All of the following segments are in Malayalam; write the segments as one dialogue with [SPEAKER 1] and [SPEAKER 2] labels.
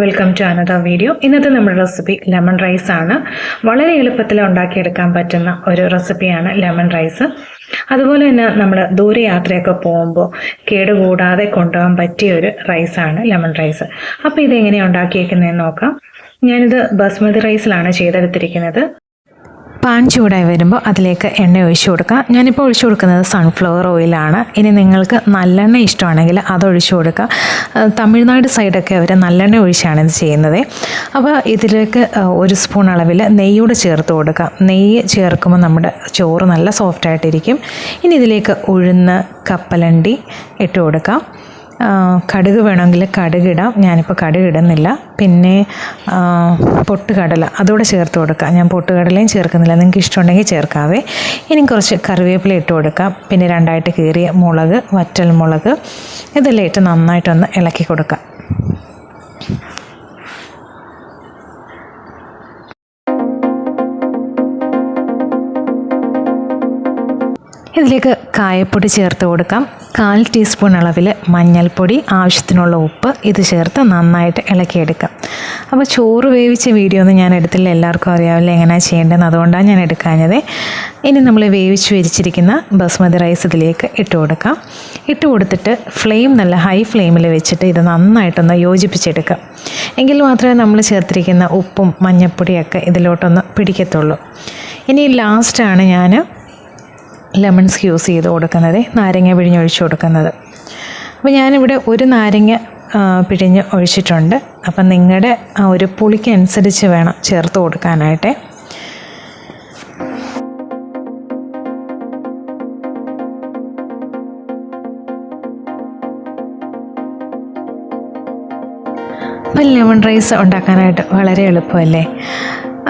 [SPEAKER 1] വെൽക്കം ടു അനദർ വീഡിയോ ഇന്നത്തെ നമ്മുടെ റെസിപ്പി ലെമൺ റൈസ് ആണ്. വളരെ എളുപ്പത്തിൽ ഉണ്ടാക്കിയെടുക്കാൻ പറ്റുന്ന ഒരു റെസിപ്പിയാണ് ലെമൺ റൈസ് അതുപോലെ തന്നെ നമ്മൾ ദൂരയാത്രയൊക്കെ പോകുമ്പോൾ കേടുകൂടാതെ കൊണ്ടുപോകാൻ പറ്റിയ ഒരു റൈസാണ് ലെമൺ റൈസ് അപ്പോൾ ഇതെങ്ങനെയാണ് ഉണ്ടാക്കിയേക്കുന്നതെന്ന് നോക്കാം. ഞാനിത് ബസ്മതി റൈസിലാണ് ചെയ്തെടുത്തിരിക്കുന്നത്. പാൻ ചൂടായി വരുമ്പോൾ അതിലേക്ക് എണ്ണ ഒഴിച്ചു കൊടുക്കുക ഞാനിപ്പോൾ ഒഴിച്ചു കൊടുക്കുന്നത് സൺഫ്ലവർ ഓയിലാണ് ഇനി നിങ്ങൾക്ക് നല്ലെണ്ണ ഇഷ്ടമാണെങ്കിൽ അത് ഒഴിച്ചു കൊടുക്കുക. തമിഴ്നാട് സൈഡൊക്കെ അവർ നല്ലെണ്ണ ഒഴിച്ചാണ് ഇത് ചെയ്യുന്നത്. അപ്പോൾ ഇതിലേക്ക് ഒരു സ്പൂൺ അളവിൽ നെയ്യൂടെ ചേർത്ത് കൊടുക്കുക നെയ്യ് ചേർക്കുമ്പോൾ നമ്മുടെ ചോറ് നല്ല സോഫ്റ്റായിട്ടിരിക്കും ഇനി ഇതിലേക്ക് ഉഴുന്ന് കപ്പലണ്ടി ഇട്ട് കൊടുക്കാം. ആ, കടുക് വേണമെങ്കിൽ കടുകിടാം. ഞാനിപ്പോൾ കടുക് ഇടുന്നില്ല പിന്നെ പൊട്ടുകടല. അതുകൂടെ ചേർത്ത് കൊടുക്കാം. ഞാൻ പൊട്ടുകടലയും ചേർക്കുന്നില്ല. നിങ്ങൾക്ക് ഇഷ്ടമുണ്ടെങ്കിൽ ചേർക്കാവേ. ഇനി കുറച്ച് കറിവേപ്പില ഇട്ട് കൊടുക്കാം. പിന്നെ രണ്ടായിട്ട് കീറിയ മുളക് വറ്റൽ മുളക്. ഇതെല്ലാം ഇട്ട് നന്നായിട്ടൊന്ന് ഇളക്കി കൊടുക്കാം. ഇതിലേക്ക് കായപ്പൊടി ചേർത്ത് കൊടുക്കാം. കാൽ ടീസ്പൂൺ അളവിൽ മഞ്ഞൾപ്പൊടി ആവശ്യത്തിനുള്ള ഉപ്പ് ഇത് ചേർത്ത് നന്നായിട്ട് ഇളക്കിയെടുക്കാം. അപ്പോൾ ചോറ് വേവിച്ച വീഡിയോ ഒന്നും ഞാൻ എടുത്തില്ല എല്ലാവർക്കും അറിയാവില്ല എങ്ങനെയാണ് ചെയ്യേണ്ടതെന്ന് അതുകൊണ്ടാണ് ഞാൻ എടുക്കാഞ്ഞത്. ഇനി നമ്മൾ വേവിച്ച് വെച്ചിരിക്കുന്ന ബസ്മതി റൈസ് ഇതിലേക്ക് ഇട്ട് കൊടുക്കാം. ഇട്ട് കൊടുത്തിട്ട് ഫ്ലെയിം നല്ല ഹൈ ഫ്ലെയിമിൽ വെച്ചിട്ട് ഇത് നന്നായിട്ടൊന്ന് യോജിപ്പിച്ചെടുക്കാം. എങ്കിൽ മാത്രമേ നമ്മൾ ചേർത്തിരിക്കുന്ന ഉപ്പും മഞ്ഞൾപ്പൊടിയൊക്കെ ഇതിലോട്ടൊന്ന് പിടിക്കത്തുള്ളൂ. ഇനി ലാസ്റ്റാണ് ഞാൻ ലെമൺസ് യൂസ് ചെയ്ത് കൊടുക്കുന്നത് നാരങ്ങ പിഴിഞ്ഞൊഴിച്ച് കൊടുക്കുന്നത്. അപ്പോൾ ഞാനിവിടെ ഒരു നാരങ്ങ പിഴിഞ്ഞ് ഒഴിച്ചിട്ടുണ്ട്. അപ്പം നിങ്ങളുടെ ആ ഒരു പുളിക്കനുസരിച്ച് വേണം ചേർത്ത് കൊടുക്കാനായിട്ട്. അപ്പം ലെമൺ റൈസ് ഉണ്ടാക്കാനായിട്ട് വളരെ എളുപ്പമല്ലേ?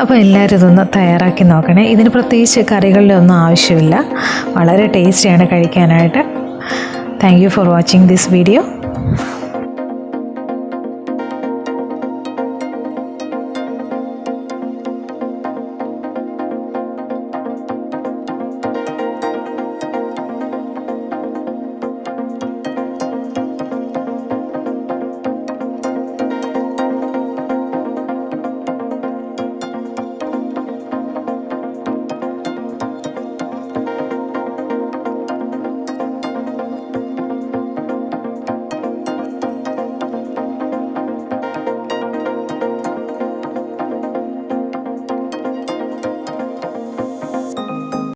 [SPEAKER 1] അപ്പോൾ എല്ലാവരും ഇതൊന്ന് തയ്യാറാക്കി നോക്കണേ. ഇതിന് പ്രത്യേകിച്ച് കറികളുടെ ഒന്നും ആവശ്യമില്ല. വളരെ ടേസ്റ്റിയാണ് കഴിക്കാനായിട്ട്. Thank you for watching this video